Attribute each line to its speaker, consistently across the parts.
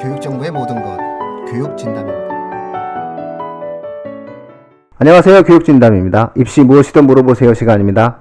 Speaker 1: 교육정보의 모든 것, 교육진담입니다.
Speaker 2: 안녕하세요. 교육진담입니다. 입시 무엇이든 물어보세요 시간입니다.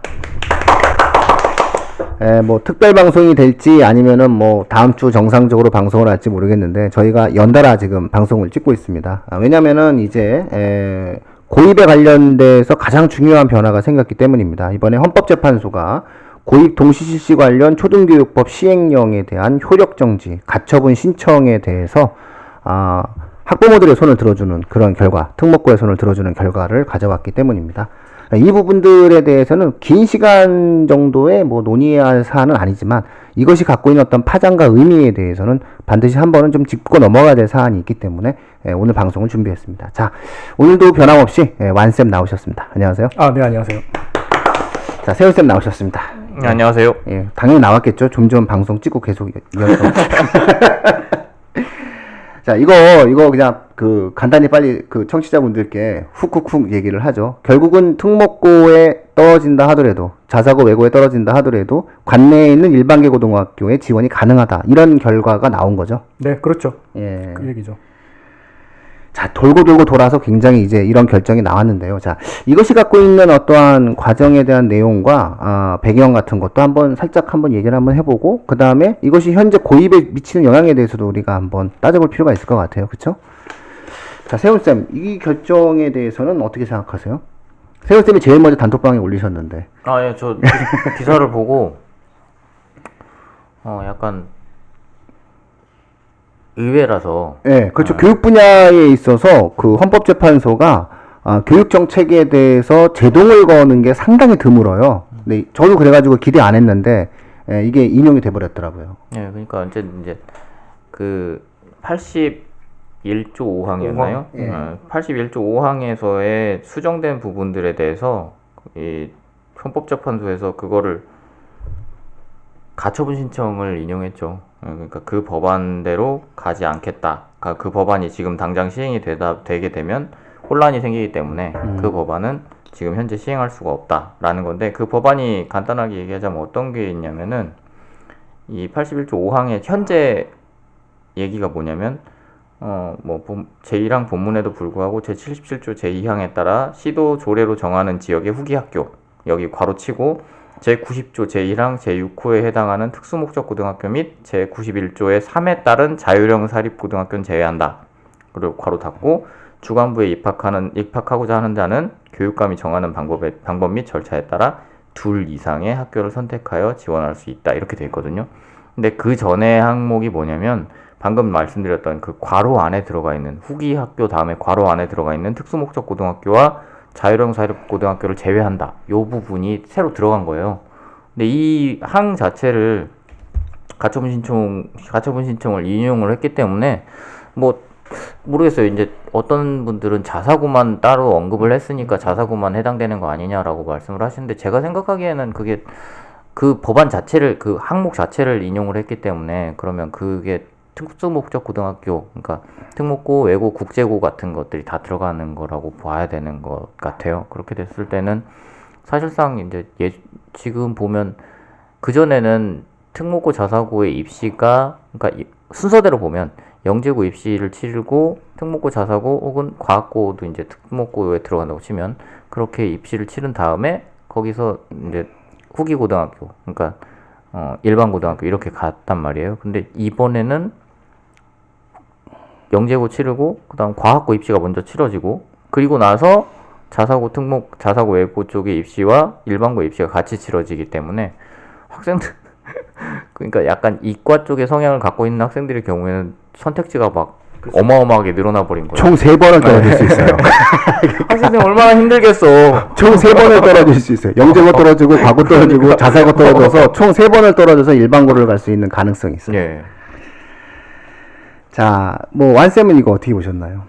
Speaker 2: 에, 뭐 특별 방송이 될지 아니면은 뭐 다음 주 정상적으로 방송을 할지 모르겠는데 저희가 연달아 지금 방송을 찍고 있습니다. 아, 왜냐면은 이제 에, 고입에 관련돼서 가장 중요한 변화가 생겼기 때문입니다. 이번에 헌법재판소가 고입 동시 실시 관련 초등교육법 시행령에 대한 효력 정지, 가처분 신청에 대해서 아, 학부모들의 손을 들어주는 그런 결과, 특목고의 손을 들어주는 결과를 가져왔기 때문입니다. 이 부분들에 대해서는 긴 시간 정도의 뭐 논의해야 할 사안은 아니지만 이것이 갖고 있는 어떤 파장과 의미에 대해서는 반드시 한 번은 좀 짚고 넘어가야 될 사안이 있기 때문에 예, 오늘 방송을 준비했습니다. 자, 오늘도 변함없이 예, 완쌤 나오셨습니다. 안녕하세요.
Speaker 3: 아, 네, 안녕하세요.
Speaker 2: 자, 세훈쌤 나오셨습니다.
Speaker 4: 네, 안녕하세요.
Speaker 2: 예, 당연히 나왔겠죠. 좀 전 방송 찍고 계속 이어서. 자, 이거, 이거 그냥 그 간단히 빨리 그 청취자분들께 훅훅훅 얘기를 하죠. 결국은 특목고에 떨어진다 하더라도, 자사고 외고에 떨어진다 하더라도, 관내에 있는 일반계 고등학교에 지원이 가능하다. 이런 결과가 나온 거죠.
Speaker 3: 네, 그렇죠.
Speaker 2: 예.
Speaker 3: 그 얘기죠.
Speaker 2: 자, 돌고 돌고 돌아서 굉장히 이제 이런 결정이 나왔는데요. 자, 이것이 갖고 있는 어떠한 과정에 대한 내용과 아, 배경 같은 것도 한번 살짝 한번 얘기를 한번 해보고, 그 다음에 이것이 현재 고입에 미치는 영향에 대해서도 우리가 한번 따져볼 필요가 있을 것 같아요. 그쵸? 자, 세훈 쌤, 이 결정에 대해서는 어떻게 생각하세요? 세훈 쌤이 제일 먼저 단톡방에 올리셨는데.
Speaker 4: 아, 예, 저 기- 기사를 보고 어, 약간 의외라서
Speaker 2: 예, 그렇죠. 교육 분야에 있어서 그 헌법재판소가 아, 교육 정책에 대해서 제동을 거는 게 상당히 드물어요. 근데 저도 그래가지고 기대 안 했는데 예, 이게 인용이 돼버렸더라고요.
Speaker 4: 예, 그러니까 이제 이제 그 81조 5항이었나요? 어,
Speaker 2: 예.
Speaker 4: 81조 5항에서의 수정된 부분들에 대해서 이 헌법재판소에서 그거를 가처분 신청을 인용했죠. 어, 그러니까 그 법안대로 가지 않겠다. 그러니까 그 법안이 지금 당장 시행이 되다 되게 되면 혼란이 생기기 때문에 그 법안은 지금 현재 시행할 수가 없다라는 건데 그 법안이 간단하게 얘기하자면 어떤 게 있냐면은 이 81조 5항의 현재 얘기가 뭐냐면 어뭐 제1항 본문에도 불구하고 제77조 제2항에 따라 시도 조례로 정하는 지역의 후기 학교 여기 괄호 치고 제90조 제1항 제6호에 해당하는 특수목적 고등학교 및 제91조의 3에 따른 자율형 사립고등학교는 제외한다. 그리고 괄호 닫고 주간부에 입학하는 입학하고자 하는 자는 교육감이 정하는 방법에 방법 및 절차에 따라 둘 이상의 학교를 선택하여 지원할 수 있다. 이렇게 돼 있거든요. 근데 그 전에 항목이 뭐냐면 방금 말씀드렸던 그 괄호 안에 들어가 있는 후기 학교 다음에 괄호 안에 들어가 있는 특수목적 고등학교와 자율형 사립고등학교를 제외한다. 요 부분이 새로 들어간 거예요. 근데 이 항 자체를 가처분 신청 가처분 신청을 인용을 했기 때문에 뭐 모르겠어요. 이제 어떤 분들은 자사고만 따로 언급을 했으니까 자사고만 해당되는 거 아니냐라고 말씀을 하시는데 제가 생각하기에는 그게 그 법안 자체를 그 항목 자체를 인용을 했기 때문에 그러면 그게 특수 목적 고등학교 그러니까 특목고 외고 국제고 같은 것들이 다 들어가는 거라고 봐야 되는 것 같아요. 그렇게 됐을 때는 사실상 이제 예, 지금 보면 그 전에는 특목고 자사고의 입시가 그러니까 이- 순서대로 보면 영재고 입시를 치르고 특목고 자사고 혹은 과학고도 이제 특목고에 들어간다고 치면 그렇게 입시를 치른 다음에 거기서 이제 후기 고등학교 그러니까 어, 일반 고등학교 이렇게 갔단 말이에요. 근데 이번에는 영재고 치르고 그다음 과학고 입시가 먼저 치러지고 그리고 나서 자사고 특목 자사고 외고 쪽의 입시와 일반고 입시가 같이 치러지기 때문에 학생들 그러니까 약간 이과 쪽의 성향을 갖고 있는 학생들의 경우에는 선택지가 막 어마어마하게 늘어나 버린 거예요.
Speaker 2: 총 세 번을 떨어질 수 있어요.
Speaker 4: 학생들 얼마나 힘들겠어.
Speaker 2: 총 세 번을 떨어질 수 있어요. 영재고 떨어지고 과고 떨어지고 자사고 떨어져서 총 세 번을 떨어져서 일반고를 갈 수 있는 가능성이 있어요.
Speaker 4: 예.
Speaker 2: 자, 뭐 완쌤은 이거 어떻게 보셨나요?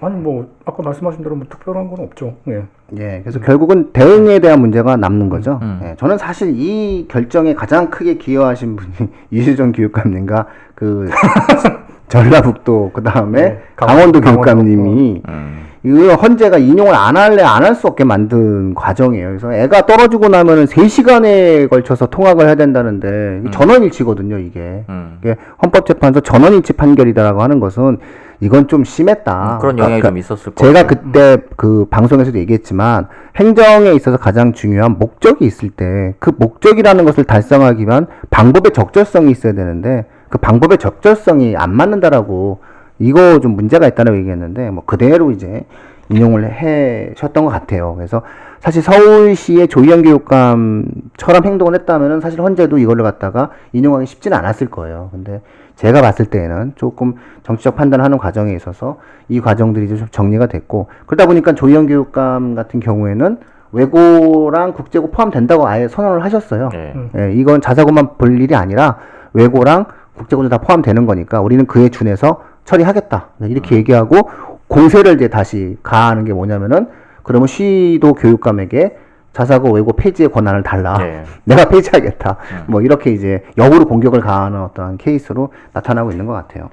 Speaker 3: 아니, 뭐, 아까 말씀하신 대로 뭐 특별한 건 없죠. 예.
Speaker 2: 예, 그래서 결국은 대응에 대한 문제가 남는 거죠.
Speaker 4: 음.
Speaker 2: 예, 저는 사실 이 결정에 가장 크게 기여하신 분이 이시정 교육감님과 그 전라북도 그 다음에
Speaker 3: 네,
Speaker 2: 강원도
Speaker 3: 강원도,
Speaker 2: 교육감님이
Speaker 4: 음.
Speaker 2: 이거 헌재가 인용을 안 할래 안 할 수 없게 만든 과정이에요. 그래서 애가 떨어지고 나면은 3 시간에 걸쳐서 통학을 해야 된다는데 이게 전원일치거든요, 이게.
Speaker 4: 음.
Speaker 2: 이게 헌법재판소 전원일치 판결이다라고 하는 것은 이건 좀 심했다.
Speaker 4: 그런 영향이
Speaker 2: 그러니까
Speaker 4: 좀 있었을 것
Speaker 2: 제가. 그때 그 방송에서도 얘기했지만 행정에 있어서 가장 중요한 목적이 있을 때 그 목적이라는 것을 달성하기 위한 방법의 적절성이 있어야 되는데 그 방법의 적절성이 안 맞는다라고 이거 좀 문제가 있다고 얘기했는데 뭐 그대로 이제 인용을 해셨던 것 같아요. 그래서 사실 서울시의 조희연 교육감처럼 행동을 했다면은 사실 헌재도 이걸로 갖다가 인용하기 쉽지는 않았을 거예요. 근데 제가 봤을 때에는 조금 정치적 판단하는 과정에 있어서 이 과정들이 좀 정리가 됐고 그러다 보니까 조희연 교육감 같은 경우에는 외고랑 국제고 포함된다고 아예 선언을 하셨어요.
Speaker 4: 네.
Speaker 2: 예, 이건 자사고만 볼 일이 아니라 외고랑 국제고도 다 포함되는 거니까 우리는 그에 준해서 처리하겠다. 네, 이렇게 얘기하고 공세를 이제 다시 가하는 게 뭐냐면은 그러면 시도 교육감에게 자사고 외고 폐지의 권한을 달라.
Speaker 4: 네.
Speaker 2: 내가 폐지하겠다. 뭐 이렇게 이제 역으로 공격을 가하는 어떤 케이스로 나타나고 있는 것 같아요.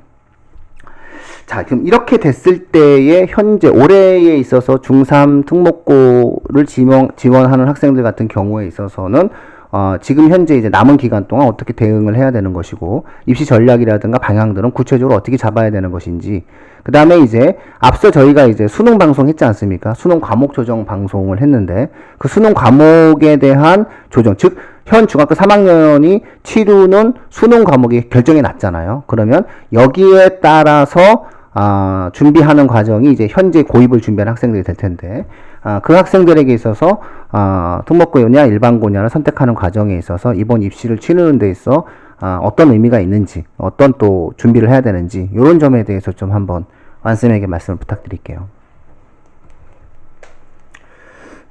Speaker 2: 자, 그럼 이렇게 됐을 때에 현재 올해에 있어서 중3 특목고를 지원, 지원하는 학생들 같은 경우에 있어서는 어, 지금 현재 이제 남은 기간 동안 어떻게 대응을 해야 되는 것이고 입시 전략이라든가 방향들은 구체적으로 어떻게 잡아야 되는 것인지 그 다음에 이제 앞서 저희가 이제 수능 방송 했지 않습니까? 수능 과목 조정 방송을 했는데 그 수능 과목에 대한 조정 즉 현 중학교 3학년이 치르는 수능 과목이 결정이 났잖아요. 그러면 여기에 따라서 아, 준비하는 과정이 이제 현재 고입을 준비하는 학생들이 될 텐데, 아, 그 학생들에게 있어서, 아, 특목고냐, 일반고냐를 선택하는 과정에 있어서 이번 입시를 치르는 데 있어, 아, 어떤 의미가 있는지, 어떤 또 준비를 해야 되는지, 이런 점에 대해서 좀 한번 완쌤에게 말씀을 부탁드릴게요.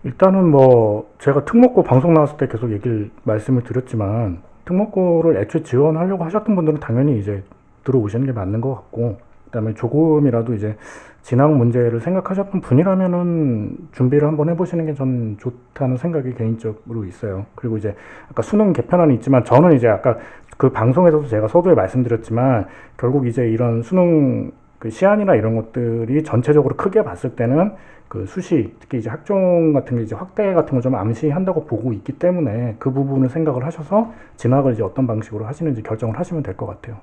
Speaker 3: 일단은 뭐 제가 특목고 방송 나왔을 때 계속 얘기를 말씀을 드렸지만 특목고를 애초에 지원하려고 하셨던 분들은 당연히 이제 들어오시는 게 맞는 것 같고 그다음에 조금이라도 이제 진학 문제를 생각하셨던 분이라면은 준비를 한번 해보시는 게 전 좋다는 생각이 개인적으로 있어요. 그리고 이제 아까 수능 개편안이 있지만 저는 이제 아까 그 방송에서도 제가 서두에 말씀드렸지만 결국 이제 이런 수능 그 시안이나 이런 것들이 전체적으로 크게 봤을 때는 그 수시 특히 이제 학종 같은 게 이제 확대 같은 걸 좀 암시한다고 보고 있기 때문에 그 부분을 생각을 하셔서 진학을 이제 어떤 방식으로 하시는지 결정을 하시면 될 것 같아요.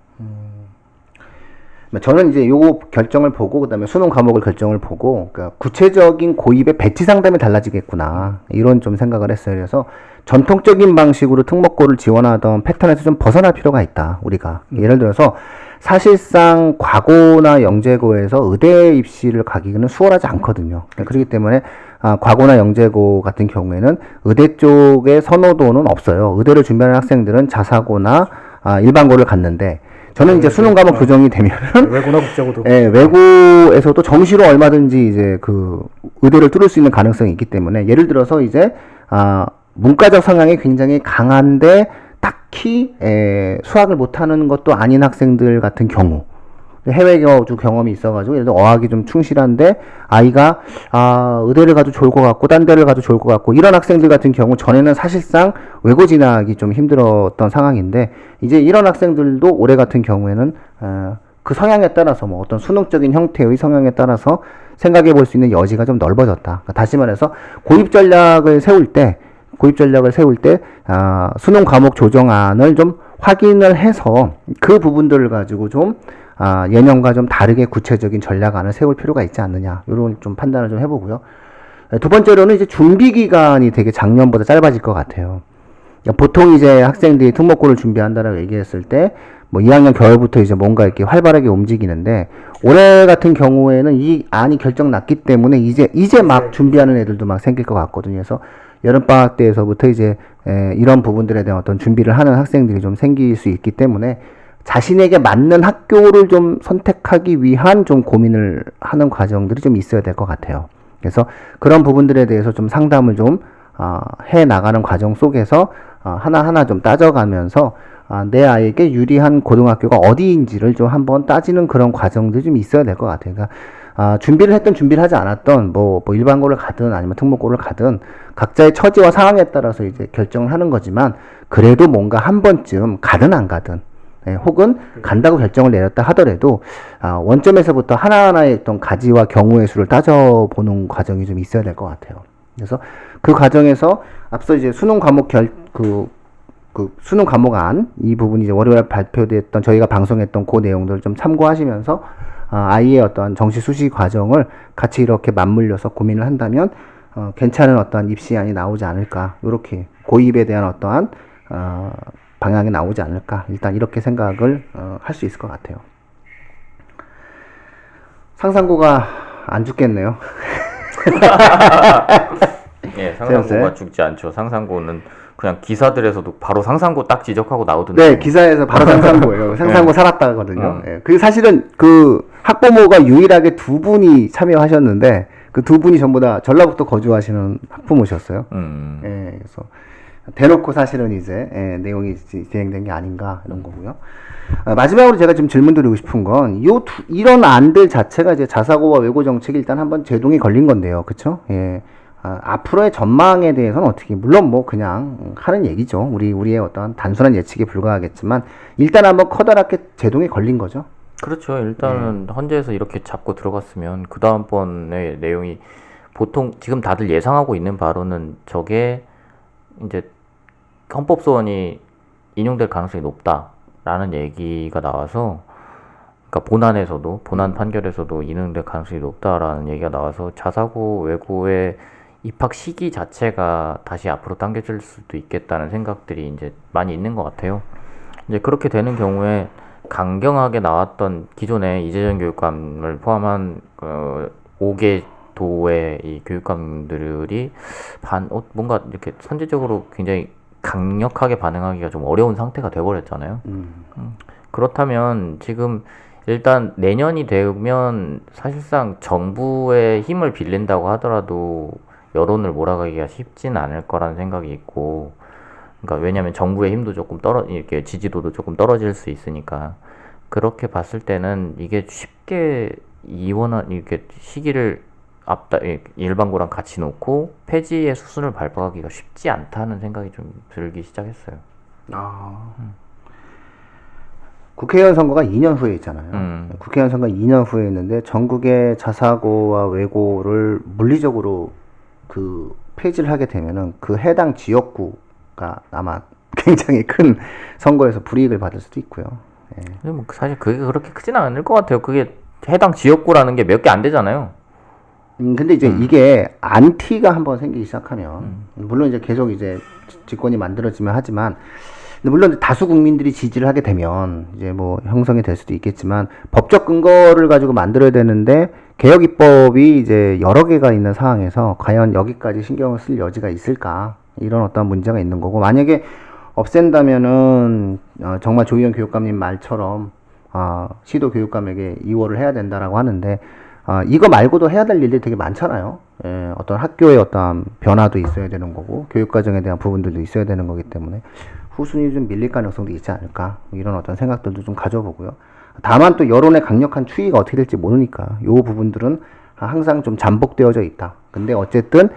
Speaker 2: 저는 이제 요거 결정을 보고 그다음에 수능 과목을 결정을 보고 그러니까 구체적인 고입의 배치 상담이 달라지겠구나 이런 좀 생각을 했어요. 그래서 전통적인 방식으로 특목고를 지원하던 패턴에서 좀 벗어날 필요가 있다. 우리가 예를 들어서 사실상 과고나 영재고에서 의대 입시를 가기는 수월하지 않거든요. 그렇기 때문에 아, 과고나 영재고 같은 경우에는 의대 쪽의 선호도는 없어요. 의대를 준비하는 학생들은 자사고나 아, 일반고를 갔는데 저는 이제 수능 과목 교정이 되면은
Speaker 3: 외고나 국제고도
Speaker 2: 예, 외고에서도 정시로 얼마든지 이제 그 의대를 뚫을 수 있는 가능성이 있기 때문에 예를 들어서 이제 아 문과적 성향이 굉장히 강한데 딱히 에, 수학을 못하는 것도 아닌 학생들 같은 경우 해외 교주 경험이 있어가지고 예를 들어 어학이 좀 충실한데 아이가 아 의대를 가도 좋을 것 같고 딴 데를 가도 좋을 것 같고 이런 학생들 같은 경우 전에는 사실상 외고 진학이 좀 힘들었던 상황인데 이제 이런 학생들도 올해 같은 경우에는 어, 그 성향에 따라서 뭐 어떤 수능적인 형태의 성향에 따라서 생각해 볼 수 있는 여지가 좀 넓어졌다. 그러니까 다시 말해서 고입 전략을 세울 때 고입 전략을 세울 때 아, 수능 과목 조정안을 좀 확인을 해서 그 부분들을 가지고 좀 아, 예년과 좀 다르게 구체적인 전략안을 세울 필요가 있지 않느냐 이런 좀 판단을 좀 해보고요. 두 번째로는 이제 준비 기간이 되게 작년보다 짧아질 것 같아요. 그러니까 보통 이제 학생들이 특목고를 준비한다라고 얘기했을 때, 뭐 2학년 겨울부터 이제 뭔가 이렇게 활발하게 움직이는데, 올해 같은 경우에는 이 안이 결정 났기 때문에 이제, 이제 막 준비하는 애들도 막 생길 것 같거든요. 그래서 여름방학 때에서부터 이제, 에, 이런 부분들에 대한 어떤 준비를 하는 학생들이 좀 생길 수 있기 때문에, 자신에게 맞는 학교를 좀 선택하기 위한 좀 고민을 하는 과정들이 좀 있어야 될 것 같아요. 그래서 그런 부분들에 대해서 좀 상담을 좀 어, 해 나가는 과정 속에서 어, 하나하나 좀 따져가면서 아, 내 아이에게 유리한 고등학교가 어디인지를 좀 한번 따지는 그런 과정들이 좀 있어야 될 것 같아요. 그러니까 아, 준비를 했든 준비를 하지 않았던 뭐, 뭐 일반고를 가든 아니면 특목고를 가든 각자의 처지와 상황에 따라서 이제 결정을 하는 거지만 그래도 뭔가 한 번쯤 가든 안 가든 예, 혹은 간다고 결정을 내렸다 하더라도 아, 원점에서부터 하나하나의 어떤 가지와 경우의 수를 따져보는 과정이 좀 있어야 될 것 같아요. 그래서 그 과정에서 앞서 이제 수능 과목 결, 그, 그 수능 과목 안 이 부분이 이제 월요일 발표됐던 저희가 방송했던 그 내용들을 좀 참고하시면서 아, 아이의 어떤 정시 수시 과정을 같이 이렇게 맞물려서 고민을 한다면 어, 괜찮은 어떠한 입시안이 나오지 않을까 이렇게 고입에 대한 어떠한 어, 방향이 나오지 않을까 일단 이렇게 생각을 어, 할 수 있을 것 같아요. 상상고가 안 죽겠네요.
Speaker 4: 예, 상상고가
Speaker 2: 재밌어요?
Speaker 4: 죽지 않죠. 상상고는 그냥 기사들에서도 바로 상상고 딱 지적하고 나오던데.
Speaker 2: 네, 기사에서 바로 상상고예요. 상상고 살았다거든요.
Speaker 4: 어.
Speaker 2: 예, 그 사실은 그 학부모가 유일하게 두 분이 참여하셨는데 그 두 분이 전부 다 전라북도 거주하시는 학부모셨어요.
Speaker 4: 음.
Speaker 2: 예, 그래서 대놓고 사실은 이제 예, 내용이 지- 진행된 게 아닌가 이런 거고요. 아, 마지막으로 제가 좀 질문 드리고 싶은 건요 두- 이런 안들 자체가 이제 자사고와 외고 정책이 일단 한번 제동이 걸린 건데요, 그렇죠? 예. 아, 앞으로의 전망에 대해서는 어떻게 물론 뭐 그냥 하는 얘기죠. 우리 우리의 어떤 단순한 예측에 불과하겠지만 일단 한번 커다랗게 제동이 걸린 거죠.
Speaker 4: 그렇죠. 일단은
Speaker 2: 네.
Speaker 4: 헌재에서 이렇게 잡고 들어갔으면 그 다음번의 내용이 보통 지금 다들 예상하고 있는 바로는 저게 이제 헌법소원이 인용될 가능성이 높다라는 얘기가 나와서 그러니까 본안에서도 본안 판결에서도 인용될 가능성이 높다라는 얘기가 나와서 자사고 외고의 입학 시기 자체가 다시 앞으로 당겨질 수도 있겠다는 생각들이 이제 많이 있는 것 같아요. 이제 그렇게 되는 경우에 강경하게 나왔던 기존의 이재정 교육감을 포함한 어, 5개 도의 이 교육감들이 반 어, 뭔가 이렇게 선제적으로 굉장히 강력하게 반응하기가 좀 어려운 상태가 돼버렸잖아요.
Speaker 2: 음.
Speaker 4: 그렇다면 지금 일단 내년이 되면 사실상 정부의 힘을 빌린다고 하더라도 여론을 몰아가기가 쉽진 않을 거라는 생각이 있고 그러니까 왜냐하면 정부의 힘도 조금 떨어 이렇게 지지도도 조금 떨어질 수 있으니까 그렇게 봤을 때는 이게 쉽게 이원한 이렇게 시기를 앞다 이- 일반고랑 같이 놓고 폐지의 수순을 밟아가기가 쉽지 않다는 생각이 좀 들기 시작했어요.
Speaker 2: 아. 국회의원 선거가 2년 후에 있잖아요.
Speaker 4: 음.
Speaker 2: 국회의원 선거 2년 후에 있는데 전국의 자사고와 외고를 물리적으로 그 폐지를 하게 되면은 그 해당 지역구가 아마 굉장히 큰 선거에서 불이익을 받을 수도 있고요. 예.
Speaker 4: 근데 뭐 사실 그게 그렇게 크진 않을 것 같아요. 그게 해당 지역구라는 게 몇 개 안 되잖아요.
Speaker 2: 음, 근데 이제 이게 안티가 한번 생기기 시작하면 물론 이제 계속 이제 지- 집권이 만들어지면 하지만 물론 다수 국민들이 지지를 하게 되면 이제 뭐 형성이 될 수도 있겠지만 법적 근거를 가지고 만들어야 되는데 개혁 입법이 이제 여러 개가 있는 상황에서 과연 여기까지 신경을 쓸 여지가 있을까? 이런 어떤 문제가 있는 거고 만약에 없앤다면은 어, 정말 조희연 교육감님 말처럼 아, 시도 교육감에게 이월을 해야 된다라고 하는데 아, 이거 말고도 해야 될 일들이 되게 많잖아요. 예, 어떤 학교의 어떤 변화도 있어야 되는 거고 교육 과정에 대한 부분들도 있어야 되는 거기 때문에 후순위 좀 밀릴 가능성도 있지 않을까 뭐 이런 어떤 생각들도 좀 가져보고요. 다만 또 여론의 강력한 추이가 어떻게 될지 모르니까 요 부분들은 항상 좀 잠복되어져 있다. 근데 어쨌든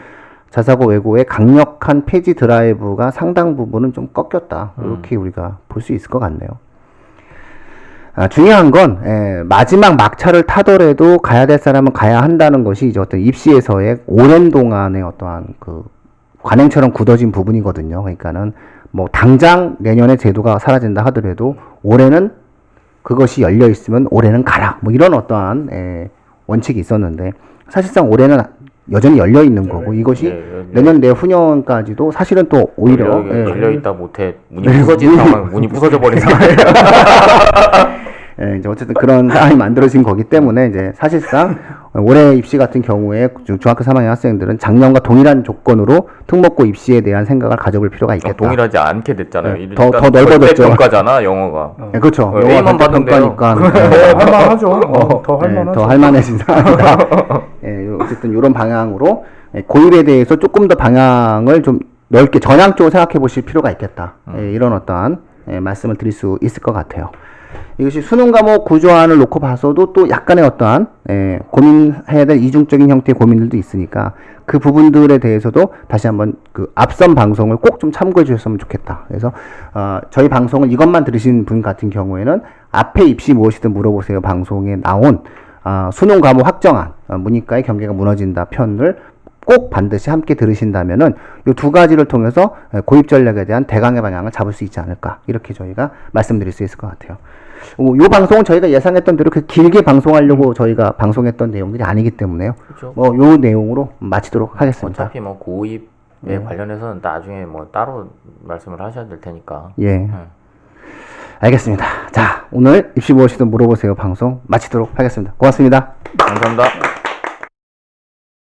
Speaker 2: 자사고 외고의 강력한 폐지 드라이브가 상당 부분은 좀 꺾였다. 이렇게 우리가 볼 수 있을 것 같네요. 아, 중요한 건 예, 마지막 막차를 타더라도 가야 될 사람은 가야 한다는 것이 이제 어떤 입시에서의 오랜 동안의 어떠한 그 관행처럼 굳어진 부분이거든요. 그러니까는 뭐 당장 내년에 제도가 사라진다 하더라도 올해는 그것이 열려 있으면 올해는 가라. 뭐 이런 어떠한 예, 원칙이 있었는데 사실상 올해는 여전히 열려 있는 거고 이것이
Speaker 4: 네, 네.
Speaker 2: 내년 내후년까지도 사실은 또 오히려
Speaker 4: 열려,
Speaker 2: 예,
Speaker 4: 열려 있다 못해 문이 부서진 상황, 문이 부서져 버린 상황이에요.
Speaker 2: 예, 이제 어쨌든 그런 상황이 만들어진 거기 때문에 이제 사실상 올해 입시 같은 경우에 중- 중학교 3학년 학생들은 작년과 동일한 조건으로 특목고 입시에 대한 생각을 가져볼 필요가
Speaker 4: 어,
Speaker 2: 있겠다.
Speaker 4: 동일하지 않게 됐잖아요.
Speaker 2: 네,
Speaker 4: 일단
Speaker 2: 더- 더 넓어졌죠.
Speaker 4: 평가잖아 영어가.
Speaker 2: 예, 그렇죠.
Speaker 4: 어,
Speaker 2: 예,
Speaker 3: 더 할만하죠. 어, 더
Speaker 2: 예,
Speaker 3: 할만하죠.
Speaker 2: 더 할만해진 상황이다. 예, 요- 어쨌든 이런 방향으로 예, 고입에 대해서 조금 더 방향을 좀 넓게 전향적으로 생각해 보실 필요가 있겠다. 예, 이런 어떠한 예, 말씀을 드릴 수 있을 것 같아요. 이것이 수능 과목 구조안을 놓고 봐서도 또 약간의 어떠한 예, 고민해야 될 이중적인 형태의 고민들도 있으니까 그 부분들에 대해서도 다시 한번 그 앞선 방송을 꼭 좀 참고해 주셨으면 좋겠다. 그래서 어, 저희 방송을 이것만 들으신 분 같은 경우에는 앞에 입시 무엇이든 물어보세요 방송에 나온 아, 수능 과목 확정안 어, 문이과의 경계가 무너진다 편을 꼭 반드시 함께 들으신다면은 이 두 가지를 통해서 에, 고입 전략에 대한 대강의 방향을 잡을 수 있지 않을까 이렇게 저희가 말씀드릴 수 있을 것 같아요. 어, 이 방송은 저희가 예상했던 대로 그 길게 방송하려고 저희가 방송했던 내용들이 아니기 때문에요.
Speaker 4: 그렇죠.
Speaker 2: 뭐요 내용으로 마치도록 하겠습니다.
Speaker 4: 어차피 뭐 고입에 관련해서는 나중에 뭐 따로 말씀을 하셔야 될 테니까.
Speaker 2: 예. 알겠습니다. 자, 오늘 입시 무엇이든 물어보세요 방송 마치도록 하겠습니다. 고맙습니다.
Speaker 4: 감사합니다.